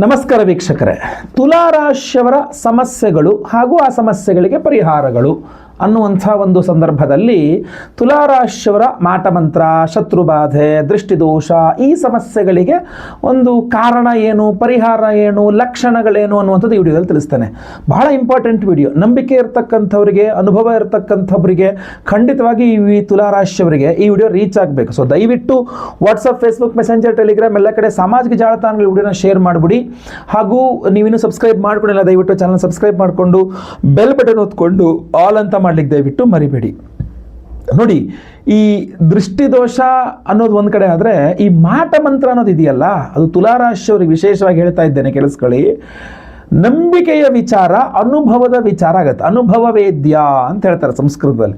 ನಮಸ್ಕಾರ ವೀಕ್ಷಕರೇ. ತುಲಾರಾಶಿಯವರ ಸಮಸ್ಯೆಗಳು ಹಾಗೂ ಆ ಸಮಸ್ಯೆಗಳಿಗೆ ಪರಿಹಾರಗಳು. ಅನ್ನುವಂಥ ಒಂದು ಸಂದರ್ಭದಲ್ಲಿ ತುಲಾರಾಶಿಯವರ ಮಾಟಮಂತ್ರ, ಶತ್ರುಬಾಧೆ, ದೃಷ್ಟಿದೋಷ, ಈ ಸಮಸ್ಯೆಗಳಿಗೆ ಒಂದು ಕಾರಣ ಏನು, ಪರಿಹಾರ ಏನು, ಲಕ್ಷಣಗಳೇನು ಅನ್ನುವಂಥದ್ದು ಈ ವಿಡಿಯೋದಲ್ಲಿ ತಿಳಿಸ್ತೇನೆ. ಬಹಳ ಇಂಪಾರ್ಟೆಂಟ್ ವಿಡಿಯೋ. ನಂಬಿಕೆ ಇರತಕ್ಕಂಥವರಿಗೆ, ಅನುಭವ ಇರತಕ್ಕಂಥವರಿಗೆ ಖಂಡಿತವಾಗಿ ಈ ತುಲಾರಾಶಿಯವರಿಗೆ ಈ ವಿಡಿಯೋ ರೀಚ್ ಆಗಬೇಕು. ಸೊ ದಯವಿಟ್ಟು ವಾಟ್ಸಪ್ ಫೇಸ್ಬುಕ್ ಮೆಸೆಂಜರ್ ಟೆಲಿಗ್ರಾಮ್ ಎಲ್ಲ ಕಡೆ ಸಾಮಾಜಿಕ ಜಾಲತಾಣಗಳ ವಿಡಿಯೋನ ಶೇರ್ ಮಾಡಿಬಿಡಿ. ಹಾಗೂ ನೀವಿನ್ನೂ ಸಬ್ಸ್ಕ್ರೈಬ್ ಮಾಡ್ಕೊಂಡಿಲ್ಲ, ದಯವಿಟ್ಟು ಚಾನಲ್ ಸಬ್ಸ್ಕ್ರೈಬ್ ಮಾಡಿಕೊಂಡು ಬೆಲ್ ಬಟನ್ ಒತ್ಕೊಂಡು ಆಲ್ ಅಂತ ಮಾಡ್ಲಿಕ್ಕೆ ದಯವಿಟ್ಟು ಮರಿಬೇಡಿ. ನೋಡಿ, ಈ ದೃಷ್ಟಿದೋಷ ಅನ್ನೋದು ಒಂದು ಕಡೆ ಆದರೆ ಈ ಮಾಟ ಮಂತ್ರ ಅನ್ನೋದು ಇದೆಯಲ್ಲ, ಅದು ತುಲಾರಾಶಿಯವರಿಗೆ ವಿಶೇಷವಾಗಿ ಹೇಳ್ತಾ ಇದ್ದೇನೆ, ಕೇಳಿಸ್ಕೊಳ್ಳಿ. ನಂಬಿಕೆಯ ವಿಚಾರ ಅನುಭವದ ವಿಚಾರ ಆಗತ್ತೆ. ಅನುಭವ ವೇದ್ಯ ಅಂತ ಹೇಳ್ತಾರೆ ಸಂಸ್ಕೃತದಲ್ಲಿ.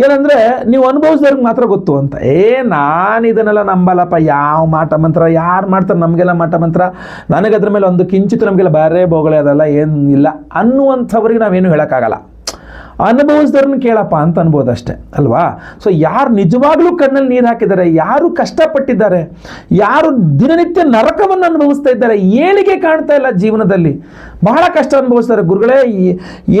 ಏನಂದ್ರೆ, ನೀವು ಅನುಭವಿಸಿದವ್ರಿಗೆ ಮಾತ್ರ ಗೊತ್ತು ಅಂತ. ಏ, ನಾನು ಇದನ್ನೆಲ್ಲ ನಂಬಲ್ಲಪ್ಪ, ಯಾವ ಮಾಟ ಮಂತ್ರ, ಯಾರು ಮಾಡ್ತಾರೆ ನಮಗೆಲ್ಲ ಮಾಟ ಮಂತ್ರ? ನನಗೆ ಅದ್ರ ಮೇಲೆ ಒಂದು ಕಿಂಚಿತ್ ನಮಗೆಲ್ಲ ಬೇರೆ ಬೋಗಳೆ ಅದೆಲ್ಲ ಏನು ಇಲ್ಲ ಅನ್ನುವಂಥವ್ರಿಗೆ ನಾವೇನು ಹೇಳೋಕ್ಕಾಗಲ್ಲ. ಅನುಭವಿಸಿದವ್ರನ್ನ ಕೇಳಪ್ಪ ಅಂತ ಅನ್ಬೋದು ಅಷ್ಟೇ ಅಲ್ವಾ? ಸೊ ಯಾರು ನಿಜವಾಗ್ಲೂ ಕಣ್ಣಲ್ಲಿ ನೀರು ಹಾಕಿದ್ದಾರೆ, ಯಾರು ಕಷ್ಟಪಟ್ಟಿದ್ದಾರೆ, ಯಾರು ದಿನನಿತ್ಯ ನರಕವನ್ನು ಅನುಭವಿಸ್ತಾ ಇದ್ದಾರೆ, ಏಳಿಗೆ ಕಾಣ್ತಾ ಇಲ್ಲ ಜೀವನದಲ್ಲಿ. ಬಹಳ ಕಷ್ಟ ಅನುಭವಿಸ್ತಾರೆ. ಗುರುಗಳೇ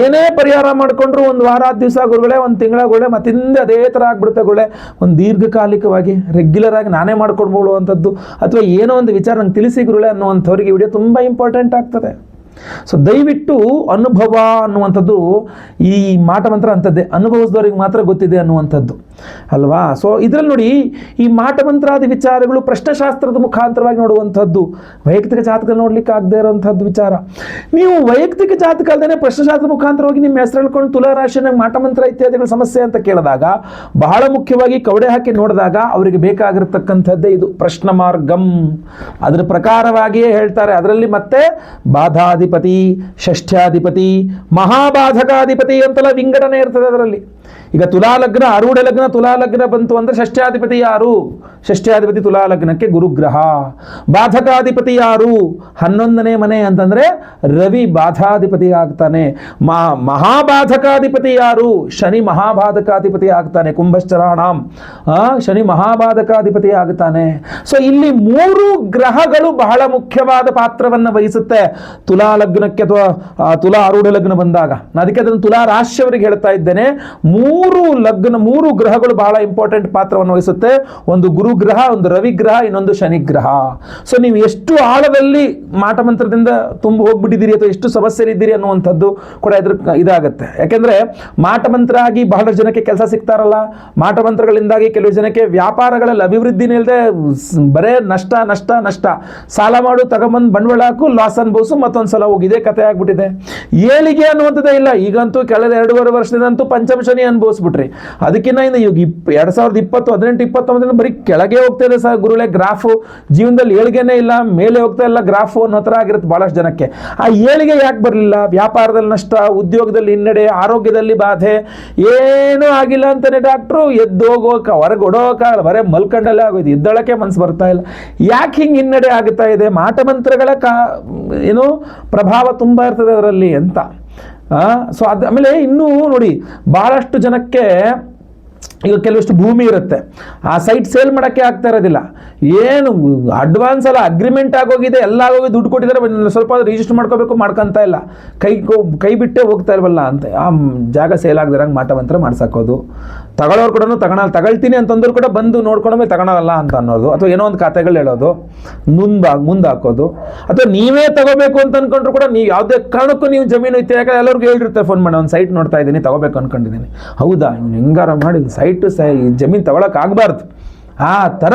ಏನೇ ಪರಿಹಾರ ಮಾಡಿಕೊಂಡ್ರು ಒಂದು ವಾರ ದಿವಸ ಗುರುಗಳೇ, ಒಂದು ತಿಂಗಳ ಗುರುಗಳೇ, ಮತ್ತಿಂದ ಅದೇ ಥರ ಆಗ್ಬಿಡುತ್ತೆ ಗುರುಗಳೇ. ಒಂದು ದೀರ್ಘಕಾಲಿಕವಾಗಿ ರೆಗ್ಯುಲರ್ ಆಗಿ ನಾನೇ ಮಾಡ್ಕೊಂಡು ಅಂಥದ್ದು, ಅಥವಾ ಏನೋ ಒಂದು ವಿಚಾರ ನಂಗೆ ತಿಳಿಸಿ ಗುರುಗಳೇ ಅನ್ನೋ ಅಂಥವ್ರಿಗೆ ವಿಡಿಯೋ ತುಂಬ ಇಂಪಾರ್ಟೆಂಟ್ ಆಗ್ತದೆ. ಸೊ ದಯವಿಟ್ಟು ಅನುಭವ ಅನ್ನುವಂಥದ್ದು ಈ ಮಾಟ ಮಂತ್ರ ಅಂಥದ್ದೇ. ಅನುಭವಿಸಿದವ್ರಿಗೆ ಮಾತ್ರ ಗೊತ್ತಿದೆ ಅನ್ನುವಂಥದ್ದು. ಅಲ್ವಾ? ಸೊ ಇದರಲ್ಲಿ ನೋಡಿ ಈ ಮಾಟ ಮಂತ್ರಾದಿ ವಿಚಾರಗಳು ಪ್ರಶ್ನಶಾಸ್ತ್ರದ ಮುಖಾಂತರವಾಗಿ ನೋಡುವಂಥದ್ದು. ವೈಯಕ್ತಿಕ ಜಾತಕ ನೋಡ್ಲಿಕ್ಕೆ ಆಗದೆ ಇರೋವಂಥದ್ದು ವಿಚಾರ. ನೀವು ವೈಯಕ್ತಿಕ ಜಾತಕ ಅಲ್ಲದೆ ಪ್ರಶ್ನಶಾಸ್ತ್ರ ಮುಖಾಂತರವಾಗಿ ನಿಮ್ಮ ಹೆಸರು ಹೇಳ್ಕೊಂಡು ಮಾಟ ಮಂತ್ರ ಇತ್ಯಾದಿಗಳ ಸಮಸ್ಯೆ ಅಂತ ಕೇಳಿದಾಗ, ಬಹಳ ಮುಖ್ಯವಾಗಿ ಕವಡೆ ಹಾಕಿ ನೋಡಿದಾಗ ಅವರಿಗೆ ಬೇಕಾಗಿರತಕ್ಕಂಥದ್ದೇ ಇದು. ಪ್ರಶ್ನ ಮಾರ್ಗಂ. ಅದರ ಪ್ರಕಾರವಾಗಿಯೇ ಹೇಳ್ತಾರೆ. ಅದರಲ್ಲಿ ಮತ್ತೆ ಬಾಧಾಧಿಪತಿ, ಷಷ್ಠ್ಯಾಧಿಪತಿ, ಮಹಾಬಾಧಕಾಧಿಪತಿ ಅಂತೆಲ್ಲ ವಿಂಗಡಣೆ ಇರ್ತದೆ ಅದರಲ್ಲಿ. ಈಗ ತುಲಾ ಲಗ್ನ ಆರೂಢ ಲಗ್ನ ತುಲಾ ಲಗ್ನ ಬಂತು ಅಂದ್ರೆ ಷಷ್ಠ್ಯಾಧಿಪತಿ ಯಾರು? ಷಷ್ಠ್ಯಾಧಿಪತಿ ತುಲಾ ಲಗ್ನಕ್ಕೆ ಗುರುಗ್ರಹ. ಬಾಧಕಾಧಿಪತಿ ಯಾರು? ಹನ್ನೊಂದನೇ ಮನೆ ಅಂತಂದ್ರೆ ರವಿ ಬಾಧಾಧಿಪತಿ ಆಗ್ತಾನೆ. ಮಾ, ಮಹಾಬಾಧಕಾಧಿಪತಿ ಯಾರು? ಶನಿ ಮಹಾಬಾಧಕಾಧಿಪತಿ ಆಗ್ತಾನೆ, ಕುಂಭಶ್ಚರಾಣಾಂ. ಶನಿ ಮಹಾಬಾಧಕಾಧಿಪತಿ ಆಗ್ತಾನೆ. ಸೊ ಇಲ್ಲಿ ಮೂರು ಗ್ರಹಗಳು ಬಹಳ ಮುಖ್ಯವಾದ ಪಾತ್ರವನ್ನು ವಹಿಸುತ್ತೆ. ತುಲಾ ಲಗ್ನಕ್ಕೆ ಅಥವಾ ತುಲಾ ಆರೂಢ ಲಗ್ನ ಬಂದಾಗ ಅದಕ್ಕೆ ಅದನ್ನು ತುಲಾ ರಾಶಿಯವರಿಗೆ ಹೇಳ್ತಾ ಇದ್ದೇನೆ. ಮೂರು ಲಗ್ನ, ಮೂರು ಗ್ರಹಗಳು ಬಹಳ ಇಂಪಾರ್ಟೆಂಟ್ ಪಾತ್ರವನ್ನು ವಹಿಸುತ್ತೆ. ಒಂದು ಗುರು ಗ್ರಹ ಒಂದು ರವಿಗ್ರಹ, ಇನ್ನೊಂದು ಶನಿ ಗ್ರಹ ಸೊ ನೀವು ಎಷ್ಟು ಆಳದಲ್ಲಿ ಮಾಟಮಂತ್ರದಿಂದ ತುಂಬ ಹೋಗ್ಬಿಟ್ಟಿದ್ದೀರಿ ಅಥವಾ ಎಷ್ಟು ಸಮಸ್ಯೆಲಿದ್ದೀರಿ ಅನ್ನುವಂಥದ್ದು ಕೂಡ ಇದ್ರ ಇದಾಗುತ್ತೆ. ಯಾಕೆಂದ್ರೆ ಮಾಟಮಂತ್ರ ಆಗಿ ಬಹಳಷ್ಟು ಜನಕ್ಕೆ ಕೆಲಸ ಸಿಗ್ತಾರಲ್ಲ. ಮಾಟಮಂತ್ರಗಳಿಂದಾಗಿ ಕೆಲವು ಜನಕ್ಕೆ ವ್ಯಾಪಾರಗಳಲ್ಲಿ ಅಭಿವೃದ್ಧಿನೇ ಇಲ್ಲದೆ ಬರೇ ನಷ್ಟ ನಷ್ಟ ನಷ್ಟ. ಸಾಲ ಮಾಡು, ತಗೊಂಬಂದು ಬಂಡವಾಳ ಹಾಕು ಲಾಸ್ ಅನ್ಭವಿಸು, ಮತ್ತೊಂದು ಸಲ ಹೋಗಿದೆ ಕಥೆ ಆಗ್ಬಿಟ್ಟಿದೆ. ಏಳಿಗೆ ಅನ್ನುವಂಥದ್ದೇ ಇಲ್ಲ. ಈಗಂತೂ ಕಳೆದ ಎರಡೂವರೆ ವರ್ಷದಿಂದಂತೂ ಪಂಚಮ ಶನಿ ಅನ್ಭವಿಸ್ಬಿಟ್ರಿ ಅದಕ್ಕಿಂತ ಇನ್ನು ಇವಾಗ ಇಪ್, ಎರಡು ಸಾವಿರದ ಇಪ್ಪತ್ತು, ಹದಿನೆಂಟು ಇಪ್ಪತ್ತೊಂಬತ್ತರಿಂದ ಬರೀ ಕೆಳಗೆ ಹೋಗ್ತಾ ಇದೆ ಸರ್ ಗುರುಳೆ ಗ್ರಾಫು. ಜೀವನದಲ್ಲಿ ಏಳಿಗೆನೇ ಇಲ್ಲ, ಮೇಲೆ ಹೋಗ್ತಾ ಇಲ್ಲ, ಗ್ರಾಫು ಅನ್ನೋ ಥರ ಆಗಿರುತ್ತೆ ಭಾಳಷ್ಟು ಜನಕ್ಕೆ. ಆ ಏಳಿಗೆ ಯಾಕೆ ಬರಲಿಲ್ಲ? ವ್ಯಾಪಾರದಲ್ಲಿ ನಷ್ಟ, ಉದ್ಯೋಗದಲ್ಲಿ ಹಿನ್ನಡೆ, ಆರೋಗ್ಯದಲ್ಲಿ ಬಾಧೆ. ಏನೂ ಆಗಿಲ್ಲ ಅಂತಾನೆ ಡಾಕ್ಟ್ರು. ಎದ್ದೋಗೋಕ ಹೊರಗೆ ಹೊಡೋಕಾಗಲ್ಲ ಬರೇ ಮಲ್ಕಂಡಲ್ಲೇ ಆಗೋದು ಇದ್ದಳಕ್ಕೆ ಮನ್ಸು ಬರ್ತಾ ಇಲ್ಲ. ಯಾಕೆ ಹಿಂಗೆ ಹಿನ್ನಡೆ ಆಗುತ್ತಾ ಇದೆ? ಮಾಟಮಂತ್ರಗಳ ಕಾ, ಏನು ಪ್ರಭಾವ ತುಂಬ ಇರ್ತದೆ ಅದರಲ್ಲಿ ಅಂತ. ಸೊ ಅದು ಆಮೇಲೆ ಇನ್ನೂ ನೋಡಿ ಭಾಳಷ್ಟು ಜನಕ್ಕೆ ಈಗ ಕೆಲವಷ್ಟು ಭೂಮಿ ಇರುತ್ತೆ. ಆ ಸೈಟ್ ಸೇಲ್ ಮಾಡೋಕ್ಕೆ ಆಗ್ತಾ ಇರೋದಿಲ್ಲ. ಏನು ಅಡ್ವಾನ್ಸ್ ಎಲ್ಲ ಅಗ್ರಿಮೆಂಟ್ ಆಗೋಗಿದೆ, ಎಲ್ಲ ಆಗೋಗಿ ದುಡ್ಡು ಕೊಟ್ಟಿದ್ದಾರೆ ಸ್ವಲ್ಪ ರಿಜಿಸ್ಟರ್ ಮಾಡ್ಕೋಬೇಕು, ಮಾಡ್ಕೊತ ಇಲ್ಲ. ಕೈ ಕೈ ಬಿಟ್ಟೇ ಹೋಗ್ತಾ ಇಲ್ವಲ್ಲ ಅಂತ, ಆ ಜಾಗ ಸೇಲ್ ಆಗದಿರಂಗೆ ಮಾಟ ಮಂತ್ರ ಮಾಡ್ಸಾಕೋದು. ತಗೊಳ್ಳೋರು ಕೂಡ ತಗೊಳಲ್ಲ ತಗೊಳ್ತೀನಿ ಅಂತಂದ್ರು ಕೂಡ ಬಂದು ನೋಡ್ಕೊಂಡ್ಮೇಲೆ ತಗೊಳಲ್ಲ ಅಂತ ಅನ್ನೋದು, ಅಥವಾ ಏನೋ ಒಂದು ಖಾತೆಗಳು ಹೇಳೋದು, ಮುಂದೆ ಮುಂದೆ ಹಾಕೋದು. ಅಥವಾ ನೀವೇ ತಗೋಬೇಕು ಅಂತ ಅಂದ್ಕೊಂಡ್ರು ಕೂಡ ನೀವು ಯಾವುದೇ ಕಾರಣಕ್ಕೂ ನೀವು ಜಮೀನು ಇತ್ತು ಯಾಕಂದ್ರೆ ಎಲ್ಲರಿಗೂ ಹೇಳಿರುತ್ತೆ ಫೋನ್ ಮಾಡಿ, ಒಂದು ಸೈಟ್ ನೋಡ್ತಾ ಇದ್ದೀನಿ, ತಗೋಬೇಕು ಅಂದ್ಕೊಂಡಿದ್ದೀನಿ ಹೌದಾ? ಹೆಂಗಾರ ಮಾಡಿ ಸೈಟ್ ಸೈ ಜಮೀನು ತಗೊಳಕ್ ಆಗಬಾರ್ದು. ಆ ಥರ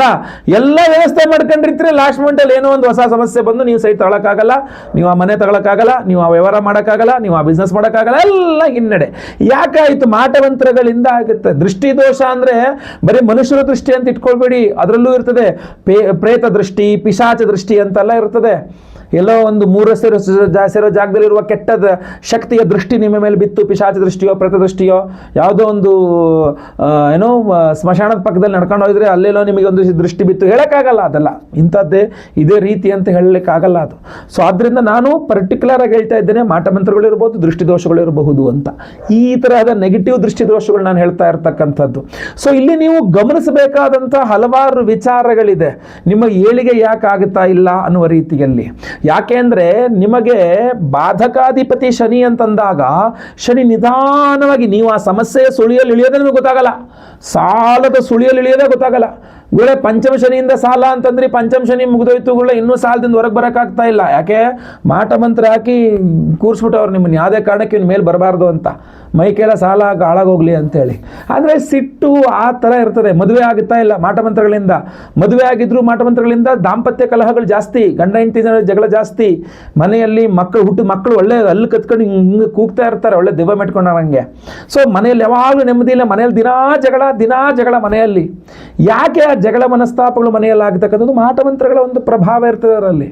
ಎಲ್ಲ ವ್ಯವಸ್ಥೆ ಮಾಡ್ಕೊಂಡಿರ್ತೀರಿ ಲಾಸ್ಟ್ ಅಲ್ಲಿ ಏನೋ ಒಂದು ಹೊಸ ಸಮಸ್ಯೆ ಬಂದು ನೀವು ಸೈಟ್ ತಗೊಳಕ್ಕಾಗಲ್ಲ ನೀವು ಆ ಮನೆ ತಗೊಳಕ್ಕಾಗಲ್ಲ ನೀವು ಆ ವ್ಯವಹಾರ ಮಾಡೋಕ್ಕಾಗಲ್ಲ ನೀವು ಆ ಬಿಸ್ನೆಸ್ ಮಾಡೋಕ್ಕಾಗಲ್ಲ ಎಲ್ಲ ಹಿನ್ನಡೆ. ಯಾಕಾಯಿತು ಮಾಟಮಂತ್ರಗಳಿಂದ ಆಗುತ್ತೆ? ದೃಷ್ಟಿ ದೋಷ ಅಂದರೆ ಬರೀ ಮನುಷ್ಯರ ದೃಷ್ಟಿ ಅಂತ ಇಟ್ಕೊಳ್ಬೇಡಿ, ಅದರಲ್ಲೂ ಇರ್ತದೆ. ಪೇ, ಪ್ರೇತ ದೃಷ್ಟಿ, ಪಿಶಾಚ ದೃಷ್ಟಿ ಅಂತೆಲ್ಲ ಇರ್ತದೆ. ಎಲ್ಲೋ ಒಂದು ಮೂರು ಸೇರೋ ಸೇರೋ ಜಾಗದಲ್ಲಿರುವ ಕೆಟ್ಟದ ಶಕ್ತಿಯ ದೃಷ್ಟಿ ನಿಮ್ಮ ಮೇಲೆ ಬಿತ್ತು, ಪಿಶಾಚ ದೃಷ್ಟಿಯೋ ಪ್ರತದೃಷ್ಟಿಯೋ ಯಾವುದೋ ಒಂದು ಏನೋ ಸ್ಮಶಾನದ ಪಕ್ಕದಲ್ಲಿ ನಡ್ಕೊಂಡು ಹೋದರೆ ಅಲ್ಲೆಲ್ಲೋ ನಿಮಗೆ ಒಂದು ದೃಷ್ಟಿ ಬಿತ್ತು. ಹೇಳೋಕ್ಕಾಗಲ್ಲ ಅದೆಲ್ಲ. ಇಂಥದ್ದೇ ಇದೇ ರೀತಿ ಅಂತ ಹೇಳಲಿಕ್ಕಾಗಲ್ಲ ಅದು. ಸೊ ಆದ್ದರಿಂದ ನಾನು ಪರ್ಟಿಕ್ಯುಲರ್ ಆಗಿ ಹೇಳ್ತಾ ಇದ್ದೇನೆ ಮಾಟಮಂತ್ರಗಳಿರ್ಬೋದು ದೃಷ್ಟಿ ದೋಷಗಳಿರಬಹುದು ಅಂತ. ಈ ತರಹದ ನೆಗೆಟಿವ್ ದೃಷ್ಟಿ ದೋಷಗಳು ನಾನು ಹೇಳ್ತಾ ಇರ್ತಕ್ಕಂಥದ್ದು. ಸೊ ಇಲ್ಲಿ ನೀವು ಗಮನಿಸಬೇಕಾದಂಥ ಹಲವಾರು ವಿಚಾರಗಳಿದೆ. ನಿಮ್ಮ ಏಳಿಗೆ ಯಾಕೆ ಆಗುತ್ತಾ ಇಲ್ಲ ಅನ್ನುವ ರೀತಿಯಲ್ಲಿ. ಯಾಕೆ ಅಂದರೆ ನಿಮಗೆ ಬಾಧಕಾಧಿಪತಿ ಶನಿ ಅಂತಂದಾಗ ಶನಿ ನಿಧಾನವಾಗಿ ನೀವು ಆ ಸಮಸ್ಯೆಯ ಸುಳಿಯಲ್ಲಿ ಇಳಿಯೋದೇ ನಿಮಗೆ ಗೊತ್ತಾಗಲ್ಲ. ಸಾಲದ ಸುಳಿಯಲ್ಲಿ ಇಳಿಯೋದೇ ಗೊತ್ತಾಗಲ್ಲ. ಗುಳೆ ಪಂಚಮ ಶನಿಯಿಂದ ಸಾಲ ಅಂತಂದ್ರೆ ಪಂಚಮ ಶನಿ ಮುಗಿದೋಯ್ತು ಗುಳೆ ಇನ್ನೂ ಸಾಲದಿಂದ ಹೊರಗೆ ಬರೋಕ್ಕಾಗ್ತಾ ಇಲ್ಲ. ಯಾಕೆ? ಮಾಟ ಮಂತ್ರ ಹಾಕಿ ಕೂರಿಸ್ಬಿಟ್ಟವ್ರು ನಿಮ್ಮನ್ನ ಯಾವುದೇ ಕಾರಣಕ್ಕೆ ಇವ್ನ ಮೇಲೆ ಬರಬಾರ್ದು ಅಂತ. ಮೈಕೆಲ್ಲ ಸಾಲ ಹಾಳಾಗೋಗ್ಲಿ ಅಂತೇಳಿ. ಆದರೆ ಸಿಟ್ಟು ಆ ಥರ ಇರ್ತದೆ. ಮದುವೆ ಆಗುತ್ತಾ ಇಲ್ಲ ಮಾಟ ಮಂತ್ರಗಳಿಂದ. ಮದುವೆ ಆಗಿದ್ರು ಮಾಟ ಮಂತ್ರಗಳಿಂದ ದಾಂಪತ್ಯ ಕಲಹಗಳು ಜಾಸ್ತಿ, ಗಂಡ ಹೆಂಡತಿ ಜಗಳ ಜಾಸ್ತಿ. ಮನೆಯಲ್ಲಿ ಮಕ್ಕಳು, ಹುಟ್ಟು ಮಕ್ಕಳು ಒಳ್ಳೆ ಅಲ್ಲಿ ಕತ್ಕೊಂಡು ಹಿಂಗೆ ಕೂಗ್ತಾ ಇರ್ತಾರೆ, ಒಳ್ಳೆ ದೆವ್ವ ಮೆಟ್ಕೊಂಡಂಗೆ ಸೊ ಮನೆಯಲ್ಲಿ ಯಾವಾಗಲೂ ನೆಮ್ಮದಿ ಇಲ್ಲ. ಮನೆಯಲ್ಲಿ ದಿನಾ ಜಗಳ ದಿನಾ ಜಗಳ ಮನೆಯಲ್ಲಿ. ಯಾಕೆ ಜಗಳ ಮನಸ್ತಾಪಗಳು ಮನೆಯಲ್ಲಿ ಆಗ್ತಕ್ಕಂಥದ್ದು ಮಾಟಮಂತ್ರಗಳ ಒಂದು ಪ್ರಭಾವ ಇರ್ತದೆ ಅದರಲ್ಲಿ.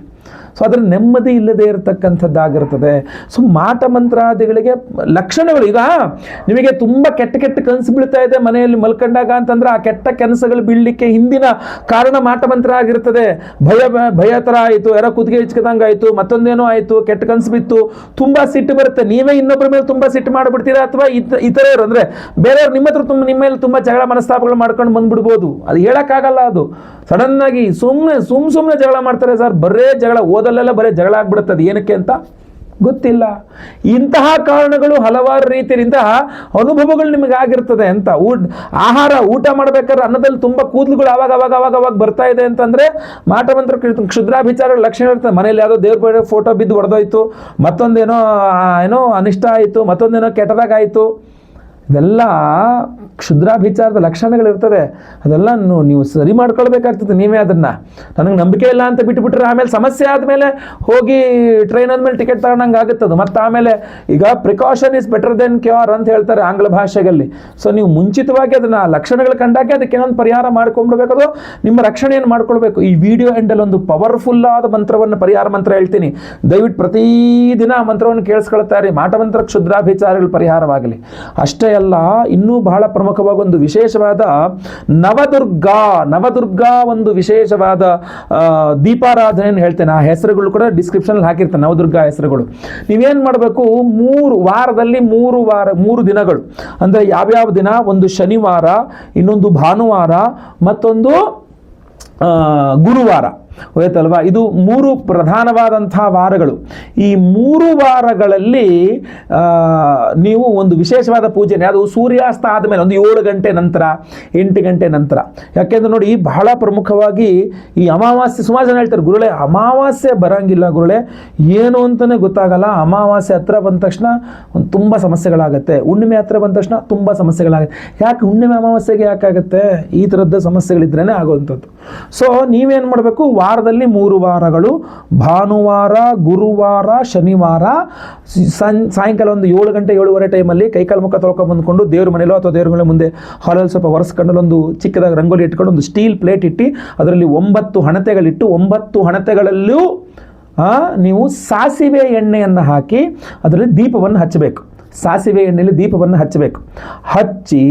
ಸೊ ಅದರ ನೆಮ್ಮದಿ ಇಲ್ಲದೆ ಇರತಕ್ಕಂಥದ್ದಾಗಿರ್ತದೆ. ಸೊ ಮಾಟ ಮಂತ್ರಾದಿಗಳಿಗೆ ಲಕ್ಷಣಗಳು. ಈಗ ನಿಮಗೆ ತುಂಬ ಕೆಟ್ಟ ಕೆಟ್ಟ ಕನಸು ಬೀಳ್ತಾ ಇದೆ ಮನೆಯಲ್ಲಿ ಮಲ್ಕೊಂಡಾಗ ಅಂತಂದ್ರೆ ಆ ಕೆಟ್ಟ ಕನಸುಗಳು ಬೀಳಲಿಕ್ಕೆ ಹಿಂದಿನ ಕಾರಣ ಮಾಟ ಮಂತ್ರ ಆಗಿರ್ತದೆ. ಭಯ ಭಯ ಥರ ಆಯಿತು, ಯಾರೋ ಕುದಿಗೆ ಹಿಚ್ಕದಂಗೆ ಆಯಿತು, ಮತ್ತೊಂದೇನೋ ಆಯಿತು, ಕೆಟ್ಟ ಕನಸು ಬಿತ್ತು, ತುಂಬ ಸಿಟ್ಟು ಬರುತ್ತೆ. ನೀವೇ ಇನ್ನೊಬ್ಬರ ಮೇಲೆ ತುಂಬ ಸಿಟ್ಟು ಮಾಡಿಬಿಡ್ತೀರಾ ಅಥವಾ ಇತ, ಇತರರು? ಅಂದರೆ ಬೇರೆಯವ್ರು ನಿಮ್ಮ ಹತ್ರ ತುಂಬ, ನಿಮ್ಮ ಮೇಲೆ ತುಂಬ ಜಗಳ ಮನಸ್ತಾಪಗಳು ಮಾಡ್ಕೊಂಡು ಬಂದ್ಬಿಡ್ಬೋದು. ಅದು ಹೇಳೋಕ್ಕಾಗಲ್ಲ ಅದು. ಸಡನ್ನಾಗಿ ಸುಮ್ಮನೆ ಸುಮ್ ಸುಮ್ಮನೆ ಜಗಳ ಮಾಡ್ತಾರೆ ಸರ್. ಬರೇ ಜಗಳ, ಓದಲ್ಲೆಲ್ಲ ಬರೇ ಜಗಳ ಆಗ್ಬಿಡುತ್ತೆ ಅದು ಏನಕ್ಕೆ ಅಂತ? ಗೊತ್ತಿಲ್ಲ. ಇಂತಹ ಕಾರಣಗಳು ಹಲವಾರು ರೀತಿಯಿಂದ ಅನುಭವಗಳು ನಿಮಗೆ ಆಗಿರ್ತದೆ ಅಂತ. ಊಟ ಆಹಾರ, ಊಟ ಮಾಡ್ಬೇಕಾದ್ರೆ ಅನ್ನದಲ್ಲಿ ತುಂಬ ಕೂದಲುಗಳು ಅವಾಗ ಅವಾಗ ಅವಾಗ ಅವಾಗ ಬರ್ತಾ ಇದೆ ಅಂತಂದರೆ ಮಾಟ ಮಂತ್ರ ಕ್ಷುದ್ರಾಭಿಚಾರ ಲಕ್ಷಣ ಇರ್ತದೆ. ಮನೇಲಿ ಯಾವುದೋ ದೇವ್ರ ಫೋಟೋ ಬಿದ್ದು ಹೊಡೆದೋಯ್ತು. ಮತ್ತೊಂದೇನೋ ಏನೋ ಅನಿಷ್ಟ ಆಯಿತು. ಮತ್ತೊಂದೇನೋ ಕೆಟ್ಟದಾಗಾಯಿತು. ಇದೆಲ್ಲ ಕ್ಷುದ್ರಾಭಿಚಾರದ ಲಕ್ಷಣಗಳಿರ್ತದೆ. ಅದೆಲ್ಲ ನೀವು- ಸರಿ ಮಾಡ್ಕೊಳ್ಬೇಕಾಗ್ತದೆ, ನೀವೇ ಅದನ್ನು. ನನಗೆ ನಂಬಿಕೆ ಇಲ್ಲ ಅಂತ ಬಿಟ್ಬಿಟ್ರೆ ಆಮೇಲೆ ಸಮಸ್ಯೆ ಆದಮೇಲೆ ಹೋಗಿ ಟ್ರೈನ್ ಅಂದಮೇಲೆ ಟಿಕೆಟ್ ತಗೊಂಡಂಗೆ ಆಗುತ್ತದು ಮತ್ತು ಆಮೇಲೆ ಈಗ precaution is better then cure ಅಂತ ಹೇಳ್ತಾರೆ ಆಂಗ್ಲ ಭಾಷೆಯಲ್ಲಿ. ಸೊ ನೀವು ಮುಂಚಿತವಾಗಿ ಅದನ್ನು ಲಕ್ಷಣಗಳು ಕಂಡಾಗೆ ಅದಕ್ಕೆ ಏನೊಂದು ಪರಿಹಾರ ಮಾಡ್ಕೊಂಡ್ಬಿಡ್ಬೇಕದು ನಿಮ್ಮ ರಕ್ಷಣೆಯನ್ನು ಮಾಡ್ಕೊಳ್ಬೇಕು? ಈ ವಿಡಿಯೋ ಎಂಡಲ್ಲಿ ಒಂದು ಪವರ್ಫುಲ್ ಆದ ಮಂತ್ರವನ್ನು, ಪರಿಹಾರ ಮಂತ್ರ ಹೇಳ್ತೀನಿ. ದಯವಿಟ್ಟು ಪ್ರತಿದಿನ ಆ ಮಂತ್ರವನ್ನು ಕೇಳಿಸ್ಕೊಳ್ತಾರೆ ಮಾಟ ಮಂತ್ರ ಕ್ಷುದ್ರಾಭಿಚಾರಗಳು ಪರಿಹಾರವಾಗಲಿ. ಅಷ್ಟೇ ಅಲ್ಲ, ಇನ್ನೂ ಬಹಳ ಪ್ರಮುಖವಾಗಿ ಒಂದು ವಿಶೇಷವಾದ ನವದುರ್ಗ. ನವದುರ್ಗ ಒಂದು ವಿಶೇಷವಾದ ದೀಪಾರಾಧನೆ ದೀಪಾರಾಧನೆಯನ್ನು ಹೇಳ್ತೇನೆ. ಆ ಹೆಸರುಗಳು ಕೂಡ ಡಿಸ್ಕ್ರಿಪ್ಷನಲ್ಲಿ ಹಾಕಿರ್ತೇನೆ ನವದುರ್ಗಾ ಹೆಸರುಗಳು. ನೀವೇನು ಮಾಡಬೇಕು? ಮೂರು ವಾರದಲ್ಲಿ ಮೂರು ವಾರ, ಮೂರು ದಿನಗಳು. ಅಂದರೆ ಯಾವ್ಯಾವ ದಿನ? ಒಂದು ಶನಿವಾರ, ಇನ್ನೊಂದು ಭಾನುವಾರ, ಮತ್ತೊಂದು ಗುರುವಾರ. ಹೋಯ್ತಲ್ವಾ ಇದು ಮೂರು ಪ್ರಧಾನವಾದಂಥ ವಾರಗಳು. ಈ ಮೂರು ವಾರಗಳಲ್ಲಿ ನೀವು ಒಂದು ವಿಶೇಷವಾದ ಪೂಜೆನೆ, ಅದು ಸೂರ್ಯಾಸ್ತ ಆದಮೇಲೆ ಒಂದು ಏಳು ಗಂಟೆ ನಂತರ, ಎಂಟು ಗಂಟೆ ನಂತರ. ಯಾಕೆಂದ್ರೆ ನೋಡಿ, ಬಹಳ ಪ್ರಮುಖವಾಗಿ ಈ ಅಮಾವಾಸ್ಯೆ, ಸುಮಾರು ಜನ ಹೇಳ್ತಾರೆ ಗುರುಳೆ ಅಮಾವಾಸ್ಯೆ ಬರಂಗಿಲ್ಲ ಗುರುಳೆ ಏನು ಅಂತಲೇ ಗೊತ್ತಾಗಲ್ಲ, ಅಮಾವಾಸ್ಯೆ ಹತ್ರ ಬಂದ ತಕ್ಷಣ ಒಂದು ತುಂಬ ಸಮಸ್ಯೆಗಳಾಗುತ್ತೆ. ಹುಣ್ಣಿಮೆ ಹತ್ರ ಬಂದ ತಕ್ಷಣ ತುಂಬ ಸಮಸ್ಯೆಗಳಾಗುತ್ತೆ. ಯಾಕೆ ಹುಣ್ಣಿಮೆ ಅಮಾವಾಸ್ಯೆಗೆ ಯಾಕಾಗುತ್ತೆ? ಈ ಥರದ್ದು ಸಮಸ್ಯೆಗಳಿದ್ರೇ ಆಗುವಂಥದ್ದು. ಸೊ ನೀವೇನು ಮಾಡಬೇಕು? ವಾರದಲ್ಲಿ ಮೂರು ವಾರಗಳು, ಭಾನುವಾರ, ಗುರುವಾರ, ಶನಿವಾರ, ಸಿ- ಸಾಯಂಕಾಲ ಒಂದು ಏಳು ಗಂಟೆ ಏಳುವರೆ ಟೈಮಲ್ಲಿ ಕೈಕಾಲು ಮುಖ ತೊಳ್ಕೊಂಡು ಬಂದ್ಕೊಂಡು ದೇವ್ರ ಮನೆಯಲ್ಲೋ ಅಥವಾ ದೇವ್ರ ಮುಂದೆ ಹಾಲಲ್ಲಿ ಸ್ವಲ್ಪ ಒರೆಸ್ಕೊಂಡಲ್ಲಿ ಒಂದು ಚಿಕ್ಕದಾಗಿ ರಂಗೋಲಿ ಇಟ್ಕೊಂಡು ಒಂದು ಸ್ಟೀಲ್ ಪ್ಲೇಟ್ ಇಟ್ಟು ಅದರಲ್ಲಿ ಒಂಬತ್ತು ಹಣತೆಗಳಿಟ್ಟು ಒಂಬತ್ತು ಹಣತೆಗಳಲ್ಲೂ ನೀವು ಸಾಸಿವೆ ಎಣ್ಣೆಯನ್ನು ಹಾಕಿ ಅದರಲ್ಲಿ ದೀಪವನ್ನು ಹಚ್ಚಬೇಕು. ಸಾಸಿವೆ ಎಣ್ಣೆಯಲ್ಲಿ ದೀಪವನ್ನು ಹಚ್ಚಬೇಕು. ಹಚ್ಚಿ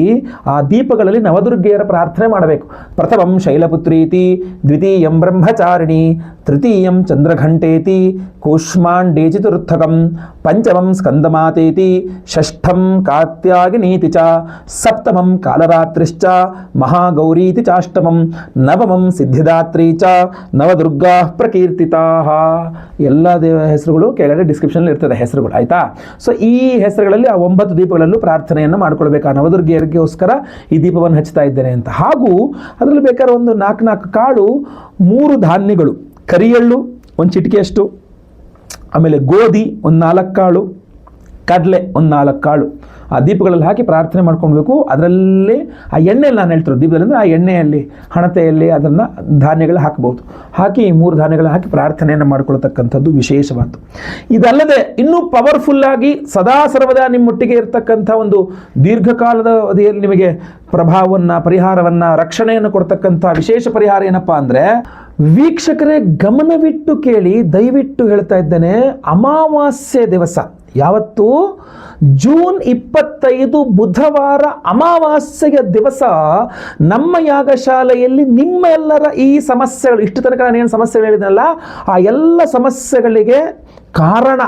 ಆ ದೀಪಗಳಲ್ಲಿ ನವದುರ್ಗೆಯರ ಪ್ರಾರ್ಥನೆ ಮಾಡಬೇಕು. ಪ್ರಥಮಂ ಶೈಲಪುತ್ರೀತಿ ದ್ವಿತೀಯಂ ಬ್ರಹ್ಮಚಾರಿಣಿ ತೃತೀಯಂ ಚಂದ್ರಘಂಟೇತಿ ಕೂಷ್ಮಾಂಡೇ ಚತುರ್ಥಕಂ ಪಂಚಮಂ ಸ್ಕಂದಮಾತೇತಿ ಷಷ್ಠಂ ಕಾತ್ಯಾಗಿನೀತಿ ಚ ಸಪ್ತಮಂ ಕಾಲರಾತ್ರಿಶ್ಚ ಮಹಾಗೌರೀತಿ ಚಾಷ್ಟಮಂ ನವಮಂ ಸಿದ್ಧಿದಾತ್ರಿ ಚ ನವದುರ್ಗಾ ಪ್ರಕೀರ್ತಿತಾ ಎಲ್ಲ ದೇವ ಹೆಸರುಗಳು ಕೆಳಗಡೆ ಡಿಸ್ಕ್ರಿಪ್ಷನಲ್ಲಿ ಇರ್ತದೆ ಹೆಸರುಗಳು, ಆಯ್ತಾ? ಸೊ ಈ ಹೆಸರುಗಳಲ್ಲಿ ಆ ಒಂಬತ್ತು ದೀಪಗಳಲ್ಲೂ ಪ್ರಾರ್ಥನೆಯನ್ನು ಮಾಡ್ಕೊಳ್ಬೇಕು. ಆ ನವದುರ್ಗಿಯರಿಗೋಸ್ಕರ ಈ ದೀಪವನ್ನು ಹಚ್ತಾ ಇದ್ದೇನೆ ಅಂತ. ಹಾಗೂ ಅದರಲ್ಲಿ ಬೇಕಾದ್ರೆ ಒಂದು ನಾಲ್ಕು ನಾಲ್ಕು ಕಾಳು ಮೂರು ಧಾನ್ಯಗಳು. ಕರಿಯಳ್ಳು ಒಂದು ಚಿಟಿಕೆಯಷ್ಟು ಆಮೇಲೆ ಗೋಧಿ ಒಂದು ನಾಲ್ಕು ಕಾಳು ಕಡಲೆ ಒಂದು ನಾಲ್ಕು ಕಾಳು. ಆ ದೀಪಗಳಲ್ಲಿ ಹಾಕಿ ಪ್ರಾರ್ಥನೆ ಮಾಡ್ಕೊಳ್ಬೇಕು. ಅದರಲ್ಲಿ ಆ ಎಣ್ಣೆಯಲ್ಲಿ ನಾನು ಹೇಳ್ತಿರೋ ದೀಪದಲ್ಲಿ ಆ ಎಣ್ಣೆಯಲ್ಲಿ, ಹಣತೆಯಲ್ಲಿ ಅದನ್ನು ಧಾನ್ಯಗಳು ಹಾಕ್ಬೋದು. ಹಾಕಿ ಈ ಮೂರು ಧಾನ್ಯಗಳನ್ನು ಹಾಕಿ ಪ್ರಾರ್ಥನೆಯನ್ನು ಮಾಡ್ಕೊಳ್ತಕ್ಕಂಥದ್ದು ವಿಶೇಷವಾದ್ದು. ಇದಲ್ಲದೆ ಇನ್ನೂ ಪವರ್ಫುಲ್ಲಾಗಿ ಸದಾ ಸರ್ವದಾ ನಿಮ್ಮೊಟ್ಟಿಗೆ ಇರತಕ್ಕಂಥ ಒಂದು ದೀರ್ಘಕಾಲದ ಅವಧಿಯಲ್ಲಿ ನಿಮಗೆ ಪ್ರಭಾವವನ್ನು, ಪರಿಹಾರವನ್ನು, ರಕ್ಷಣೆಯನ್ನು ಕೊಡ್ತಕ್ಕಂಥ ವಿಶೇಷ ಪರಿಹಾರ ಏನಪ್ಪ ಅಂದರೆ, ವೀಕ್ಷಕರೇ ಗಮನವಿಟ್ಟು ಕೇಳಿ ದಯವಿಟ್ಟು ಹೇಳ್ತಾ ಇದ್ದೇನೆ, ಅಮಾವಾಸ್ಯೆ ದಿವಸ. ಯಾವತ್ತು? ಜೂನ್ ಇಪ್ಪತ್ತೈದು ಬುಧವಾರ ಅಮಾವಾಸ್ಯೆಯ ದಿವಸ ನಮ್ಮ ಯಾಗಶಾಲೆಯಲ್ಲಿ ನಿಮ್ಮ ಎಲ್ಲರ ಈ ಸಮಸ್ಯೆಗಳು, ಇಷ್ಟು ತನಕ ನಾನು ಏನು ಸಮಸ್ಯೆಗಳು ಹೇಳಿದ್ನಲ್ಲ, ಆ ಎಲ್ಲ ಸಮಸ್ಯೆಗಳಿಗೆ ಕಾರಣ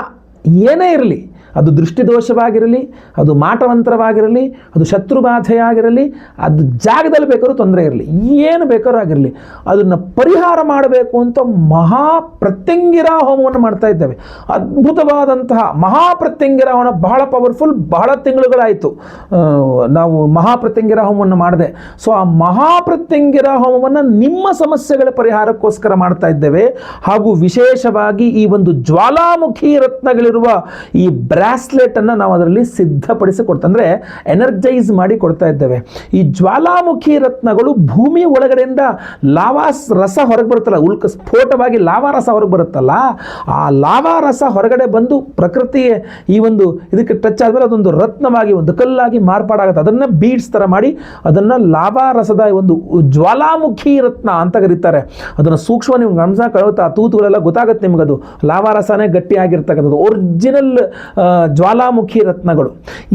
ಏನೇ ಇರಲಿ ಅದು ದೃಷ್ಟಿದೋಷವಾಗಿರಲಿ, ಅದು ಮಾಟಮಂತ್ರವಾಗಿರಲಿ, ಅದು ಶತ್ರುಬಾಧೆಯಾಗಿರಲಿ, ಅದು ಜಾಗದಲ್ಲಿ ಬೇಕಾದ್ರೂ ತೊಂದರೆ ಇರಲಿ, ಏನು ಬೇಕಾದ್ರೂ ಆಗಿರಲಿ, ಅದನ್ನು ಪರಿಹಾರ ಮಾಡಬೇಕು ಅಂತ ಮಹಾ ಪ್ರತ್ಯಂಗಿರ ಹೋಮವನ್ನು ಮಾಡ್ತಾ ಇದ್ದೇವೆ. ಅದ್ಭುತವಾದಂತಹ ಮಹಾ ಪ್ರತ್ಯಂಗಿರ ಹೋಮ ಬಹಳ ಪವರ್ಫುಲ್ ಬಹಳ ತಿಂಗಳುಗಳಾಯಿತು. ನಾವು ಮಹಾ ಪ್ರತ್ಯಂಗಿರ ಹೋಮವನ್ನು ಮಾಡಿದೆ. ಸೊ ಆ ಮಹಾ ಪ್ರತ್ಯಂಗಿರ ಹೋಮವನ್ನು ನಿಮ್ಮ ಸಮಸ್ಯೆಗಳ ಪರಿಹಾರಕ್ಕೋಸ್ಕರ ಮಾಡ್ತಾ ಇದ್ದೇವೆ. ಹಾಗೂ ವಿಶೇಷವಾಗಿ ಈ ಒಂದು ಜ್ವಾಲಾಮುಖಿ ರತ್ನಗಳಿರುವ ಈ ಅನ್ನು ನಾವು ಅದರಲ್ಲಿ ಸಿದ್ಧಪಡಿಸಿ ಕೊಡ್ತಾ ಅಂದ್ರೆ ಎನರ್ಜೈಸ್ ಮಾಡಿ ಕೊಡ್ತಾ ಇದ್ದೇವೆ. ಈ ಜ್ವಾಲಾಮುಖಿ ರತ್ನಗಳು ಭೂಮಿ ಒಳಗಡೆಯಿಂದ ಲಾವಾಸ್ ರಸ ಹೊರಗೆ ಬರುತ್ತಲ್ಲ, ಉಲ್ಕ ಸ್ಫೋಟವಾಗಿ ಲಾವಾ ರಸ ಹೊರಗೆ ಬರುತ್ತಲ್ಲ, ಆ ಲಾವಾ ರಸ ಹೊರಗಡೆ ಬಂದು ಪ್ರಕೃತಿಯ ಈ ಒಂದು ಇದಕ್ಕೆ ಟಚ್ ಆದ್ಮೇಲೆ ಅದೊಂದು ರತ್ನವಾಗಿ, ಒಂದು ಕಲ್ಲಾಗಿ ಮಾರ್ಪಾಡಾಗುತ್ತೆ. ಅದನ್ನ ಬೀಡ್ಸ್ ತರ ಮಾಡಿ ಅದನ್ನ ಲಾವಾ ರಸದ ಒಂದು ಜ್ವಾಲಾಮುಖಿ ರತ್ನ ಅಂತ ಕರೀತಾರೆ. ಅದನ್ನು ಸೂಕ್ಷ್ಮ ನಿಮ್ಗೆ ಗಮನ ಕಳುತ್ತಾ ತೂತುಗಳೆಲ್ಲ ಗೊತ್ತಾಗುತ್ತೆ ನಿಮಗದು. ಲಾವಾ ರಸನೇ ಗಟ್ಟಿಯಾಗಿರ್ತಕ್ಕಂಥದ್ದು. ಒರಿಜಿನಲ್ ಜ್ವಾಲಾಮುಖಿ ರತ್ನಗಳು.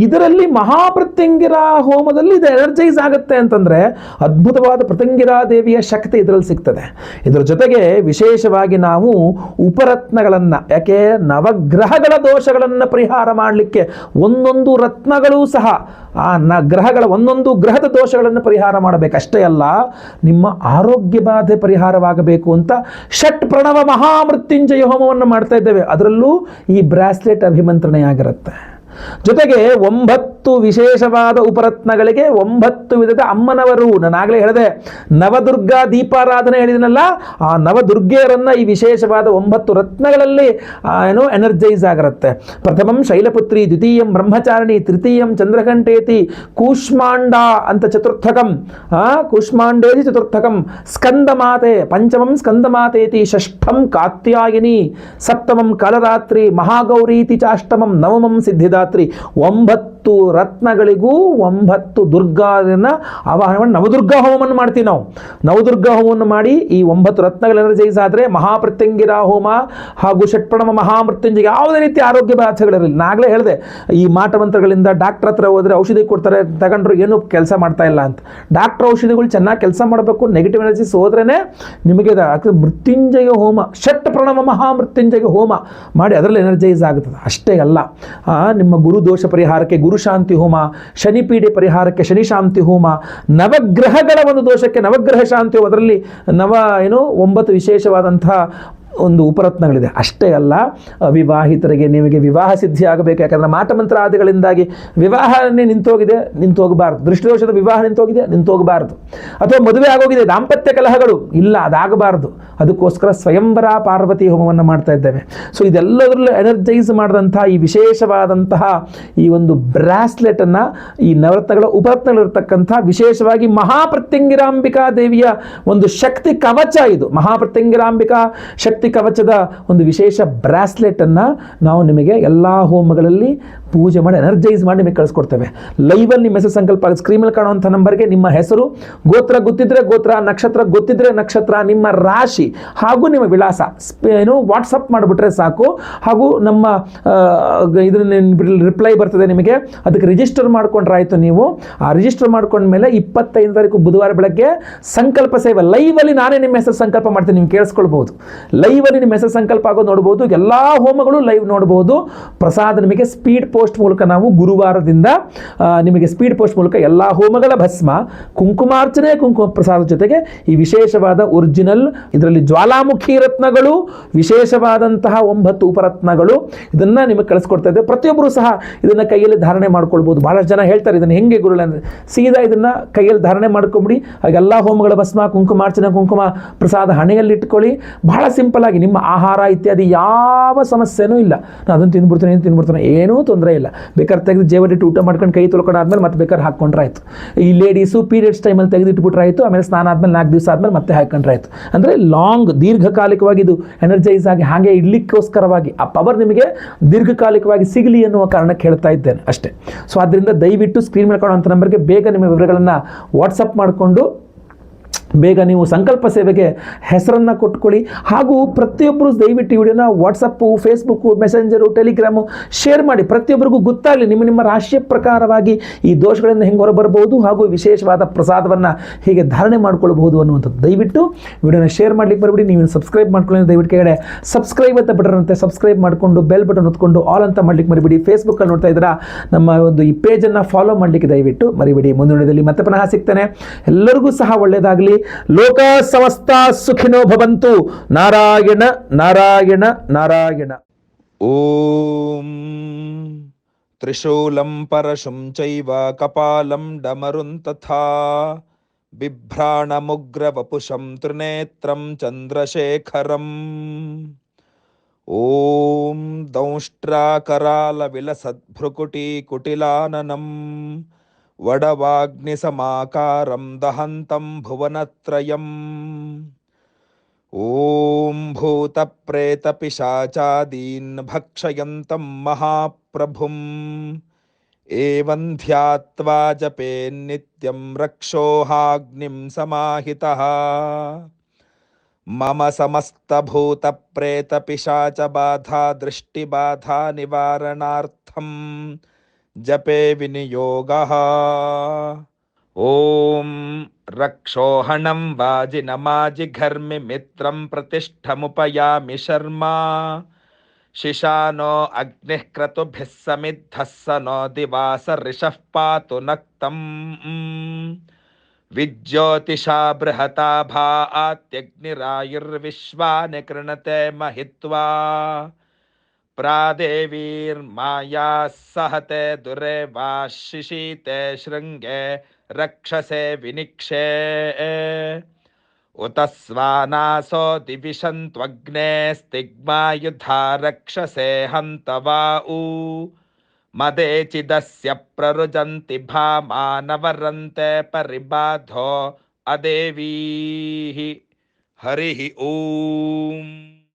ಇದರಲ್ಲಿ ಮಹಾಪ್ರತ್ಯಂಗಿರ ಹೋಮದಲ್ಲಿ ಇದು ಎನರ್ಜೈಸ್ ಆಗುತ್ತೆ ಅಂತಂದ್ರೆ ಅದ್ಭುತವಾದ ಪ್ರತ್ಯಂಗಿರಾ ದೇವಿಯ ಶಕ್ತಿ ಇದರಲ್ಲಿ ಸಿಗ್ತದೆ. ಇದರ ಜೊತೆಗೆ ವಿಶೇಷವಾಗಿ ನಾವು ಉಪರತ್ನಗಳನ್ನು, ಯಾಕೆ ನವಗ್ರಹಗಳ ದೋಷಗಳನ್ನು ಪರಿಹಾರ ಮಾಡಲಿಕ್ಕೆ ಒಂದೊಂದು ರತ್ನಗಳೂ ಸಹ ಆ ನ ಗ್ರಹಗಳ ಒಂದೊಂದು ಗ್ರಹದ ದೋಷಗಳನ್ನು ಪರಿಹಾರ ಮಾಡಬೇಕಷ್ಟೇ ಅಲ್ಲ, ನಿಮ್ಮ ಆರೋಗ್ಯ ಬಾಧೆ ಪರಿಹಾರವಾಗಬೇಕು ಅಂತ ಷಟ್ ಪ್ರಣವ ಮಹಾಮೃತ್ಯುಂಜಯ ಹೋಮವನ್ನು ಮಾಡ್ತಾ ಇದ್ದೇವೆ. ಅದರಲ್ಲೂ ಈ ಬ್ರಾಸ್ಲೆಟ್ आके रखता है। ಜೊತೆಗೆ ಒಂಬತ್ತು ವಿಶೇಷವಾದ ಉಪರತ್ನಗಳಿಗೆ ಒಂಬತ್ತು ವಿಧದ ಅಮ್ಮನವರು. ನಾನು ಆಗಲೇ ಹೇಳಿದೆ ನವದುರ್ಗಾ ದೀಪಾರಾಧನೆ ಹೇಳಿದನಲ್ಲ ಆ ನವದುರ್ಗೆಯರನ್ನ ಈ ವಿಶೇಷವಾದ ಒಂಬತ್ತು ರತ್ನಗಳಲ್ಲಿ ಏನು ಎನರ್ಜೈಸ್ ಆಗಿರುತ್ತೆ. ಪ್ರಥಮಂ ಶೈಲಪುತ್ರಿ ದ್ವಿತೀಯಂ ಬ್ರಹ್ಮಚಾರಿಣಿ ತೃತೀಯಂ ಚಂದ್ರಕಂಠೇತಿ ಕೂಷ್ಮಾಂಡ ಅಂತ ಚತುರ್ಥಕಂ ಆ, ಕೂಷ್ಮಾಂಡೇತಿ ಚತುರ್ಥಕಂ ಸ್ಕಂದಮಾತೆ ಪಂಚಮಂ ಸ್ಕಂದಮಾತೇತಿ ಷಷ್ಠಂ ಕಾತ್ಯಾಯಿನಿ ಸಪ್ತಮಂ ಕಾಲರಾತ್ರಿ ಮಹಾಗೌರೀತಿ ಚಾಷ್ಟಮಂ ನವಮಂ ಸಿದ್ಧಿದಾತ್ರಿ ಒಂಬತ್ತು ರತ್ನಗಳಿಗೂ ಒಂಬತ್ತು ದುರ್ಗಾನ ಆವಾಹನೆ ಮಾಡಿ ನವದುರ್ಗಾ ಹೋಮವನ್ನು ಮಾಡ್ತೀವಿ ನಾವು. ನವದುರ್ಗಾ ಹೋಮವನ್ನು ಮಾಡಿ ಈ ಒಂಬತ್ತು ರತ್ನಗಳ ಎನರ್ಜೈಸ್ ಆದರೆ ಮಹಾಪ್ರತ್ಯಂಗಿರ ಹೋಮ ಹಾಗೂ ಷಟ್ಪಣಮ ಮಹಾಮೃತ್ಯುಂಜಯ ಯಾವುದೇ ರೀತಿ ಆರೋಗ್ಯ ಬಾಧ್ಯಗಳಿರಲಿಲ್ಲ ನಾಗಲೇ ಹೇಳಿದೆ, ಈ ಮಾಟಮಂತ್ರಗಳಿಂದ ಡಾಕ್ಟರ್ ಹತ್ರ ಹೋದ್ರೆ ಔಷಧಿ ಕೊಡ್ತಾರೆ, ತಗೊಂಡ್ರು ಏನು ಕೆಲಸ ಮಾಡ್ತಾ ಇಲ್ಲ ಅಂತ. ಡಾಕ್ಟರ್ ಔಷಧಿಗಳು ಚೆನ್ನಾಗಿ ಕೆಲಸ ಮಾಡಬೇಕು ನೆಗೆಟಿವ್ ಎನರ್ಜಿಸ್ ಹೋದ್ರೇ ನಿಮಗೆ ಮೃತ್ಯುಂಜಯ ಹೋಮ ಷಟ್ ಪ್ರಣಮ ಮಹಾಮೃತ್ಯುಂಜಯ ಹೋಮ ಮಾಡಿ ಅದರಲ್ಲಿ ಎನರ್ಜೈಸ್ ಆಗುತ್ತದೆ. ಅಷ್ಟೇ ಅಲ್ಲ ನಿಮ್ಮ ಗುರು ದೋಷ ಪರಿಹಾರಕ್ಕೆ ಗುರು ಶಾಂತಿ ಹೋಮ ಶನಿ ಪೀಡೆ ಪರಿಹಾರಕ್ಕೆ ಶನಿ ಶಾಂತಿ ಹೋಮ, ನವಗ್ರಹಗಳ ಒಂದು ದೋಷಕ್ಕೆ ನವಗ್ರಹ ಶಾಂತಿ, ಅದರಲ್ಲಿ ನವ ಏನು, ಒಂಬತ್ತು ವಿಶೇಷವಾದಂತಹ ಒಂದು ಉಪರತ್ನಗಳಿದೆ. ಅಷ್ಟೇ ಅಲ್ಲ, ಅವಿವಾಹಿತರಿಗೆ ನಿಮಗೆ ವಿವಾಹ ಸಿದ್ಧಿ ಆಗಬೇಕು ಯಾಕಂದರೆ ಮಾಟಮಂತ್ರ ಆದಿಗಳಿಂದಾಗಿ ವಿವಾಹನೇ ನಿಂತೋಗಿದೆ, ನಿಂತೋಗಬಾರ್ದು. ದೃಷ್ಟಿದೋಷದ ವಿವಾಹ ನಿಂತೋಗಿದೆ, ನಿಂತೋಗಬಾರ್ದು. ಅಥವಾ ಮದುವೆ ಆಗೋಗಿದೆ, ದಾಂಪತ್ಯ ಕಲಹಗಳು, ಇಲ್ಲ, ಅದಾಗಬಾರ್ದು. ಅದಕ್ಕೋಸ್ಕರ ಸ್ವಯಂವರ ಪಾರ್ವತಿ ಹೋಮವನ್ನು ಮಾಡ್ತಾ ಇದ್ದೇವೆ. ಸೊ ಇದೆಲ್ಲದರಲ್ಲೂ ಎನರ್ಜೈಸ್ ಮಾಡಿದಂತಹ, ಈ ವಿಶೇಷವಾದಂತಹ, ಈ ಒಂದು ಬ್ರಾಸ್ಲೆಟನ್ನು ಈ ನವರತ್ನಗಳ ಉಪರತ್ನಗಳಿರ್ತಕ್ಕಂಥ, ವಿಶೇಷವಾಗಿ ಮಹಾಪ್ರತ್ಯಂಗಿರಾಂಬಿಕಾ ದೇವಿಯ ಒಂದು ಶಕ್ತಿ ಕವಚ ಇದು. ಮಹಾಪ್ರತ್ಯಂಗಿರಾಂಬಿಕಾ ಶಕ್ತಿ ಕವಚದ ಒಂದು ವಿಶೇಷ ಬ್ರಾಸ್ಲೆಟನ್ನು ನಾವು ನಿಮಗೆ ಎಲ್ಲ ಹೋಮಗಳಲ್ಲಿ ಪೂಜೆ ಮಾಡಿ ಎನರ್ಜೈಸ್ ಮಾಡಿ ನಿಮಗೆ ಕಳಿಸ್ಕೊಡ್ತೇವೆ. ಲೈವಲ್ಲಿ ನಿಮ್ಮ ಹೆಸರು ಸಂಕಲ್ಪ ಸ್ಕ್ರೀನಲ್ಲಿ ಕಾಣುವಂಥ ನಂಬರ್ಗೆ ನಿಮ್ಮ ಹೆಸರು, ಗೋತ್ರ ಗೊತ್ತಿದ್ರೆ ಗೋತ್ರ, ನಕ್ಷತ್ರ ಗೊತ್ತಿದ್ರೆ ನಕ್ಷತ್ರ, ನಿಮ್ಮ ರಾಶಿ ಹಾಗೂ ನಿಮ್ಮ ವಿಳಾಸ. ಏನು ವಾಟ್ಸಪ್ ಮಾಡಿಬಿಟ್ರೆ ಸಾಕು. ಹಾಗೂ ನಮ್ಮ ಇದ್ರ ರಿಪ್ಲೈ ಬರ್ತದೆ ನಿಮಗೆ. ಅದಕ್ಕೆ ರಿಜಿಸ್ಟರ್ ಮಾಡ್ಕೊಂಡ್ರಾಯಿತು ನೀವು. ಆ ರಿಜಿಸ್ಟರ್ ಮಾಡ್ಕೊಂಡ್ಮೇಲೆ ಇಪ್ಪತ್ತೈದು ತಾರೀಕು ಬುಧವಾರ ಬೆಳಗ್ಗೆ ಸಂಕಲ್ಪ ಸೇವೆ. ಲೈವಲ್ಲಿ ನಾನೇ ನಿಮ್ಮ ಹೆಸರು ಸಂಕಲ್ಪ ಮಾಡ್ತೀನಿ, ನೀವು ಕೇಳಿಸ್ಕೊಳ್ಬಹುದು. ಲೈವಲ್ಲಿ ನಿಮ್ಮ ಹೆಸರು ಸಂಕಲ್ಪ ಆಗೋದು ನೋಡ್ಬೋದು. ಎಲ್ಲ ಹೋಮಗಳು ಲೈವ್ ನೋಡ್ಬೋದು. ಪ್ರಸಾದ ನಿಮಗೆ ಸ್ಪೀಡ್ ಪೋಸ್ಟ್ ಮೂಲಕ ನಾವು ಗುರುವಾರದಿಂದ ನಿಮಗೆ ಸ್ಪೀಡ್ ಪೋಸ್ಟ್ ಮೂಲಕ ಎಲ್ಲ ಹೋಮಗಳ ಭಸ್ಮ, ಕುಂಕುಮಾರ್ಚನೆ ಕುಂಕುಮ ಪ್ರಸಾದ ಜೊತೆಗೆ ಈ ವಿಶೇಷವಾದ ಒರಿಜಿನಲ್ ಇದರಲ್ಲಿ ಜ್ವಾಲಾಮುಖಿ ರತ್ನಗಳು, ವಿಶೇಷವಾದಂತಹ ಒಂಬತ್ತು ಉಪರತ್ನಗಳು, ಇದನ್ನ ನಿಮಗೆ ಕಳಿಸ್ಕೊಡ್ತಾ ಇದ್ದೆ ಪ್ರತಿಯೊಬ್ಬರು ಸಹ ಇದನ್ನ ಕೈಯಲ್ಲಿ ಧಾರಣೆ ಮಾಡ್ಕೊಳ್ಬೋದು. ಬಹಳಷ್ಟು ಜನ ಹೇಳ್ತಾರೆ, ಇದನ್ನ ಹೆಂಗೆ ಗುರುಳೆ ಸೀದಾ ಇದನ್ನ ಕೈಯಲ್ಲಿ ಧಾರಣೆ ಮಾಡ್ಕೊಂಬಿಡಿ ಹಾಗೆಲ್ಲ ಹೋಮಗಳ ಭಸ್ಮ, ಕುಂಕುಮಾರ್ಚನೆ ಕುಂಕುಮ ಪ್ರಸಾದ ಹಣೆಯಲ್ಲಿ ಇಟ್ಕೊಳ್ಳಿ ಬಹಳ ಸಿಂಪಲ್ ಆಗಿ ನಿಮ್ಮ ಆಹಾರ ಇತ್ಯಾದಿ ಯಾವ ಸಮಸ್ಯೆನೂ ಇಲ್ಲ. ನಾನು ಅದನ್ನು ತಿಂದ್ಬಿಡ್ತೇನೆ ಏನು ತಿಂದ್ಬಿಡ್ತೀನಿ, ಏನೂ ತೊಂದರೆ ಇಲ್ಲ. ಬೇಕಾದ್ರೆ ತೆಗೆದು ಜೇವರಿಟ್ಟು ಊಟ ಮಾಡ್ಕೊಂಡು ಕೈ ತೊಳ್ಕೊಂಡು ಆದ್ಮೇಲೆ ಮತ್ತೆ ಬೇಕಾದ್ರೆ ಹಾಕ್ಕೊಂಡ್ರೆ ಆಯ್ತು ಈ ಲೇಡೀಸು ಪೀರಿಯಡ್ಸ್ ಟೈಮಲ್ಲಿ ತೆಗೆದಿಟ್ಬಿಟ್ರೆ ಆಯಿತು ಆಮೇಲೆ ಸ್ನಾನ ಆದ್ಮೇಲೆ ನಾಲ್ಕು ದಿವಸ ಆದ್ಮೇಲೆ ಮತ್ತೆ ಹಾಕೊಂಡ್ರೆ ಆಯ್ತು ಅಂದರೆ ಲಾಂಗ್ ದೀರ್ಘಕಾಲಿಕವಾಗಿ ಇದು ಎನರ್ಜೈಸ್ ಆಗಿ, ಹಾಗೆ ಇಡ್ಲಿಕ್ಕೋಸ್ಕರವಾಗಿ, ಆ ಪವರ್ ನಿಮಗೆ ದೀರ್ಘಕಾಲಿಕವಾಗಿ ಸಿಗಲಿ ಎನ್ನುವ ಕಾರಣಕ್ಕೆ ಹೇಳ್ತಾ ಇದ್ದೇನೆ ಅಷ್ಟೇ. ಸೊ ಆದ್ದರಿಂದ ದಯವಿಟ್ಟು ಸ್ಕ್ರೀನ್ ಕಾಣುವಂಥ ನಂಬರ್ಗೆ ಬೇಗ ನಿಮ್ಮ ವಿವರಗಳನ್ನು ವಾಟ್ಸಪ್ ಮಾಡಿಕೊಂಡು ಬೇಗ ನೀವು ಸಂಕಲ್ಪ ಸೇವೆಗೆ ಹೆಸರನ್ನು ಕೊಟ್ಕೊಳ್ಳಿ. ಹಾಗೂ ಪ್ರತಿಯೊಬ್ಬರು ದಯವಿಟ್ಟು ವಿಡಿಯೋನ WhatsApp Facebook Messenger Telegram share ಮಾಡಿ. ಪ್ರತಿಯೊಬ್ಬರಿಗೂ ಗೊತ್ತಾಗಲಿ ನಿಮ್ಮ ನಿಮ್ಮ ರಾಶಿಯ ಪ್ರಕಾರವಾಗಿ ಈ ದೋಷಗಳಿಂದ ಹೆಂಗೆ ಹೊರಬರಬಹುದು ಹಾಗೂ ವಿಶೇಷವಾದ ಪ್ರಸಾದವನ್ನು ಹೇಗೆ ಧಾರಣೆ ಮಾಡ್ಕೊಳ್ಬಹುದು ಅನ್ನುವಂಥದ್ದು. ದಯವಿಟ್ಟು ವಿಡಿಯೋನ ಶೇರ್ ಮಾಡ್ಲಿಕ್ಕೆ ಬರಬೇಡಿ ನೀವು ಸಬ್ಸ್ಕ್ರೈಬ್ ಮಾಡ್ಕೊಳ್ಳಿ ದಯವಿಟ್ಟು ಕೆಳಗಡೆ ಸಬ್ಸ್ಕ್ರೈಬ್ ಅಂತ ಬಿಡ್ರಂತೆ ಸಬ್ಸ್ಕ್ರೈಬ್ ಮಾಡಿಕೊಂಡು ಬೆಲ್ ಬಟನ್ ಹೊತ್ಕೊಂಡು ಆಲ್ ಅಂತ ಮಾಡ್ಲಿಕ್ಕೆ ಮರಿಬಿಡಿ. ಫೇಸ್ಬುಕ್ಕಲ್ಲಿ ನೋಡ್ತಾ ಇದ್ದೀರಾ, ನಮ್ಮ ಒಂದು ಈ ಪೇಜನ್ನು ಫಾಲೋ ಮಾಡಲಿಕ್ಕೆ ದಯವಿಟ್ಟು ಮರಿಬೇಡಿ. ಮುಂದಿನ ವಿಡಿಯೋದಲ್ಲಿ ಮತ್ತೆ ಪುನಃ ಸಿಗ್ತಾನೆ. ಎಲ್ಲರಿಗೂ ಸಹ ಒಳ್ಳೆಯದಾಗಲಿ లోక సమస్త సుఖినో భవంతు. నారాయణ నారాయణ నారాయణ. ఓం త్రిశూలం పరశుం చైవ కపాలం డమరుం తథా. బిభ్రాణముగ్రవపుషం త్రినేత్రం చంద్రశేఖరం. ఓం దౌష్ట్రాకరాల విలసద్భ్రుకుటి वडवाग्निसमाकारं दहन्तं भुवनत्रयम्। ॐ भूतप्रेतपिशाचादीन् भक्षयन्तं महाप्रभुम्। एवं ध्यात्वा जपेन्नित्यं रक्षोहाग्निं समाहितः। मम समस्तभूतप्रेतपिशाचबाधा दृष्टिबाधा निवारणार्थं जपे विनियोगः। ॐ रक्षोहणं वाजिनमाजिघर्मि मित्रं प्रतिष्ठमुपयामि शर्मा। शिशानो अग्निः क्रतुभिः समिद्धः स नो दिवास ऋषः पातु नक्तम्। विज्योतिषा बृहता भा आत्यग्निरायुर्विश्वानि कृणते महित्वा। प्रादेवीर्मायाः सहते दुरे वा शिशीते शृङ्गे रक्षसे विनिक्षे। उत स्वानासो दिविशन्त्वग्ने स्तिग्मायुधा रक्षसे हन्त वा ऊ मदेचिदस्य प्ररुजन्ति भामानवरन्ते परिबाधो अदेवीः। हरिः ॐ।